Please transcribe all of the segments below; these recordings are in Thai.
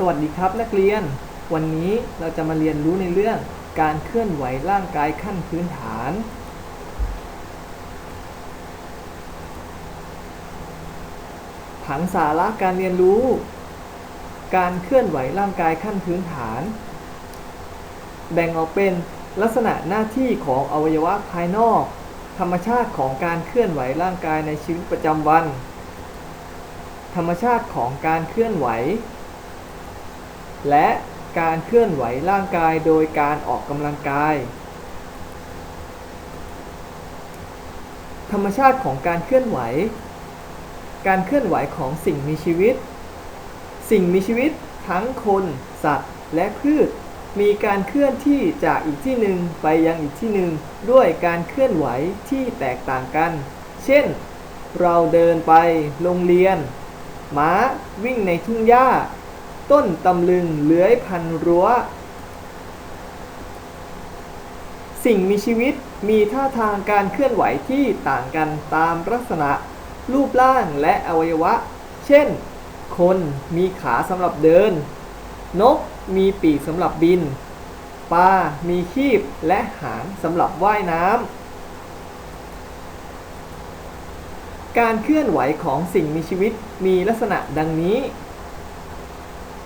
สวัสดีครับนักเรียน วันนี้เราจะมาเรียนรู้ในเรื่องการเคลื่อนไหวร่างกายขั้นพื้นฐาน ผังสาระการเรียนรู้ การเคลื่อนไหวร่างกายขั้นพื้นฐาน แบ่งออกเป็นลักษณะหน้าที่ของอวัยวะภายนอก ธรรมชาติของการเคลื่อนไหวร่างกายในชีวิตประจำวัน ธรรมชาติของการเคลื่อนไหว และการเคลื่อนไหวร่างกายโดยการออกกำลังกาย ธรรมชาติของการเคลื่อนไหว การเคลื่อนไหวของสิ่งมีชีวิต สิ่งมีชีวิตทั้งคน สัตว์ และพืช มีการเคลื่อนที่จากอีกที่หนึ่งไปยังอีกที่หนึ่งด้วยการเคลื่อนไหวที่แตกต่างกัน เช่น เราเดินไปโรงเรียน ม้าวิ่งในทุ่งหญ้า ต้นตำลึงเลื้อยพันรั้ว สิ่งมีชีวิตมีท่าทางการเคลื่อนไหวที่ต่างกันตามลักษณะ รูปร่างและอวัยวะ เช่น คนมีขาสำหรับเดิน นกมีปีกสำหรับบิน ปลา มีคีบและหางสำหรับว่ายน้ำ การเคลื่อนไหวของสิ่งมีชีวิตมีลักษณะดังนี้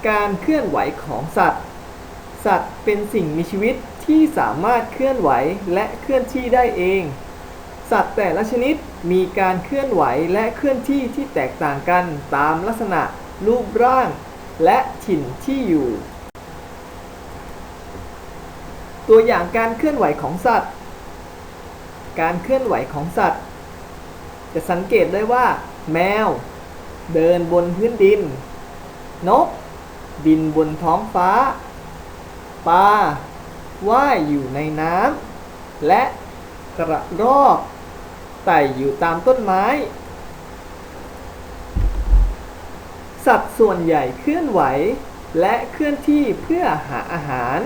การเคลื่อนไหวของสัตว์ สัตว์เป็นสิ่งมีชีวิตที่สามารถเคลื่อนไหวและเคลื่อนที่ได้เอง สัตว์แต่ละชนิดมีการเคลื่อนไหวและเคลื่อนที่ที่แตกต่างกันตามลักษณะ รูปร่าง และถิ่นที่อยู่ ตัวอย่างการเคลื่อนไหวของสัตว์ การเคลื่อนไหวของสัตว์ จะสังเกตได้ว่า แมว เดินบนพื้นดิน นก บินบนท้องฟ้า ปลาว่ายอยู่ในน้ำ และกระรอกไต่อยู่ตามต้นไม้ สัตว์ส่วนใหญ่เคลื่อนไหว และเคลื่อนที่เพื่อหาอาหาร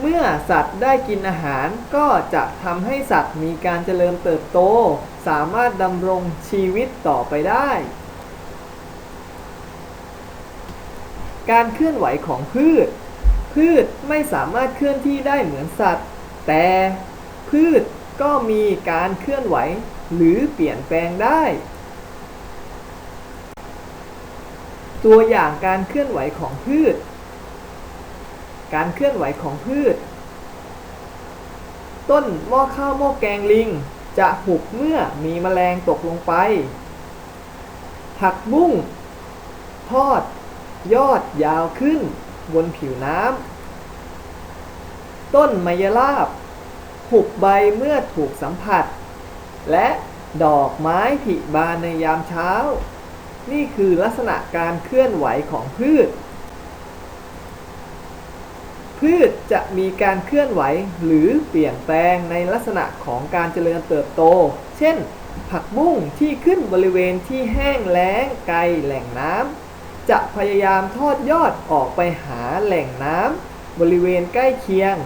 เมื่อสัตว์ได้กินอาหารก็จะทำให้สัตว์มีการเจริญเติบโต สามารถดำรงชีวิตต่อไปได้ การเคลื่อนไหวของพืช พืชไม่สามารถเคลื่อนที่ได้เหมือนสัตว์ แต่พืชก็มีการเคลื่อนไหวหรือเปลี่ยนแปลงได้ ตัวอย่างการเคลื่อนไหวของพืช การเคลื่อนไหวของพืช ต้นหม้อข้าวหม้อแกงลิงจะหุบเมื่อมีแมลงตกลงไป ผักบุ้งทอด ยอดยาวขึ้น บนผิวน้ำ ต้นไมยราบหุบใบเมื่อถูกสัมผัส และดอกไม้ผลิบานในยามเช้า นี่คือลักษณะการเคลื่อนไหวของพืช พืชจะมีการเคลื่อนไหวหรือเปลี่ยนแปลงในลักษณะของการเจริญเติบโต เช่น ผักบุ้งที่ขึ้นบริเวณที่แห้งแล้งไกลแหล่งน้ำ จะพยายามทอดยอดออกไปหาแหล่งน้ำบริเวณใกล้เคียง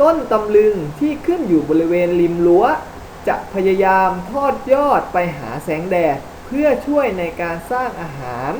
ต้นตำลึงที่ขึ้นอยู่บริเวณริมรั้ว จะพยายามทอดยอดไปหาแสงแดด เพื่อช่วยในการสร้างอาหาร